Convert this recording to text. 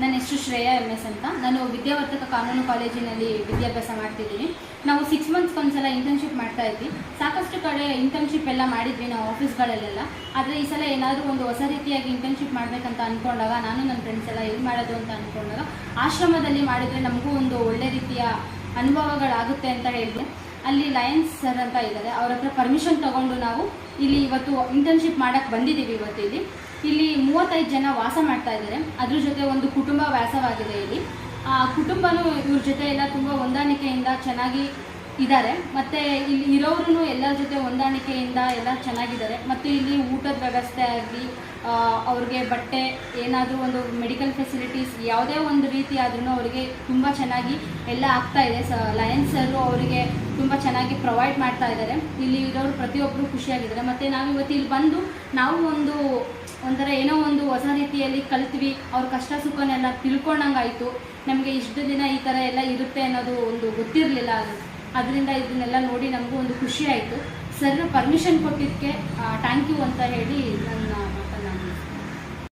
ನನ್ನ ಹೆಸರು Shreya M S ಅಂತ. ನಾನು ವಿದ್ಯಾವರ್ಧಕ ಕಾನೂನು ಕಾಲೇಜಿನಲ್ಲಿ ವಿದ್ಯಾಭ್ಯಾಸ ಮಾಡ್ತಿದ್ದೀನಿ. ನಾವು ಸಿಕ್ಸ್ ಮಂತ್ಸ್ಗೆ ಒಂದ್ಸಲ ಇಂಟರ್ನ್ಶಿಪ್ ಮಾಡ್ತಾ ಇದ್ವಿ. ಸಾಕಷ್ಟು ಕಡೆ ಇಂಟರ್ನ್ಶಿಪ್ ಎಲ್ಲ ಮಾಡಿದ್ವಿ ನಾವು ಆಫೀಸ್ಗಳಲ್ಲೆಲ್ಲ ಆದರೆ ಈ ಸಲ ಏನಾದರೂ ಒಂದು ಹೊಸ ರೀತಿಯಾಗಿ ಇಂಟರ್ನ್ಶಿಪ್ ಮಾಡಬೇಕಂತ ಅಂದ್ಕೊಂಡಾಗ ನಾನು ನನ್ನ ಫ್ರೆಂಡ್ಸ್ ಎಲ್ಲ ಎಲ್ಲಿ ಮಾಡೋದು ಅಂತ ಅಂದ್ಕೊಂಡಾಗ ಆಶ್ರಮದಲ್ಲಿ ಮಾಡಿದರೆ ನಮಗೂ ಒಂದು ಒಳ್ಳೆ ರೀತಿಯ ಅನುಭವಗಳಾಗುತ್ತೆ ಅಂತ ಹೇಳಿದೆ. ಅಲ್ಲಿ ಲಯನ್ಸ್ ಸರ್ ಅಂತ ಇದ್ದಾರೆ. ಅವ್ರ ಹತ್ರ ಪರ್ಮಿಷನ್ ತಗೊಂಡು ನಾವು ಇಲ್ಲಿ ಇವತ್ತು ಇಂಟರ್ನ್ಶಿಪ್ ಮಾಡೋಕ್ಕೆ ಬಂದಿದ್ದೀವಿ ಇವತ್ತು ಇಲ್ಲಿ. ಇಲ್ಲಿ ಮೂವತ್ತೈದು ಜನ ವಾಸ ಮಾಡ್ತಾ ಇದ್ದಾರೆ. ಅದ್ರ ಜೊತೆ ಒಂದು ಕುಟುಂಬ ವ್ಯಾಸವಾಗಿದೆ ಇಲ್ಲಿ. ಆ ಕುಟುಂಬನೂ ಇವ್ರ ಜೊತೆ ಎಲ್ಲ ತುಂಬ ಹೊಂದಾಣಿಕೆಯಿಂದ ಚೆನ್ನಾಗಿ ಇದ್ದಾರೆ. ಮತ್ತು ಇಲ್ಲಿ ಇರೋರು ಎಲ್ಲರ ಜೊತೆ ಹೊಂದಾಣಿಕೆಯಿಂದ ಎಲ್ಲ ಚೆನ್ನಾಗಿದ್ದಾರೆ. ಮತ್ತು ಇಲ್ಲಿ ಊಟದ ವ್ಯವಸ್ಥೆ ಆಗಲಿ ಅವ್ರಿಗೆ ಬಟ್ಟೆ, ಏನಾದರೂ ಒಂದು ಮೆಡಿಕಲ್ ಫೆಸಿಲಿಟೀಸ್ ಯಾವುದೇ ಒಂದು ರೀತಿ ಆದ್ರೂ ಅವರಿಗೆ ತುಂಬ ಚೆನ್ನಾಗಿ ಎಲ್ಲ ಆಗ್ತಾ ಇದೆ. ಸ ಲಯನ್ಸರು ಸರು ಅವರಿಗೆ ತುಂಬ ಚೆನ್ನಾಗಿ ಪ್ರೊವೈಡ್ ಮಾಡ್ತಾ ಇದ್ದಾರೆ. ಇಲ್ಲಿ ಇರೋರು ಪ್ರತಿಯೊಬ್ಬರು ಖುಷಿಯಾಗಿದ್ದಾರೆ. ಮತ್ತು ನಾವು ಇವತ್ತು ಇಲ್ಲಿ ಬಂದು ನಾವು ಒಂದು ಒಂಥರ ಏನೋ ಒಂದು ಹೊಸ ರೀತಿಯಲ್ಲಿ ಕಲಿತ್ವಿ, ಅವ್ರ ಕಷ್ಟ ಸುಖನೆಲ್ಲ ತಿಳ್ಕೊಂಡಂಗಾಯ್ತು ನಮಗೆ ಇಷ್ಟು ದಿನ ಈ ಥರ ಎಲ್ಲ ಇರುತ್ತೆ ಅನ್ನೋದು ಒಂದು ಗೊತ್ತಿರಲಿಲ್ಲ ಅದು ಅದರಿಂದ ಇದನ್ನೆಲ್ಲ ನೋಡಿ ನಮಗೂ ಒಂದು ಖುಷಿ ಆಯಿತು ಸರ್ ಪರ್ಮಿಷನ್ ಕೊಟ್ಟಿದ್ದಕ್ಕೆ ಥ್ಯಾಂಕ್ ಯು ಅಂತ ಹೇಳಿ.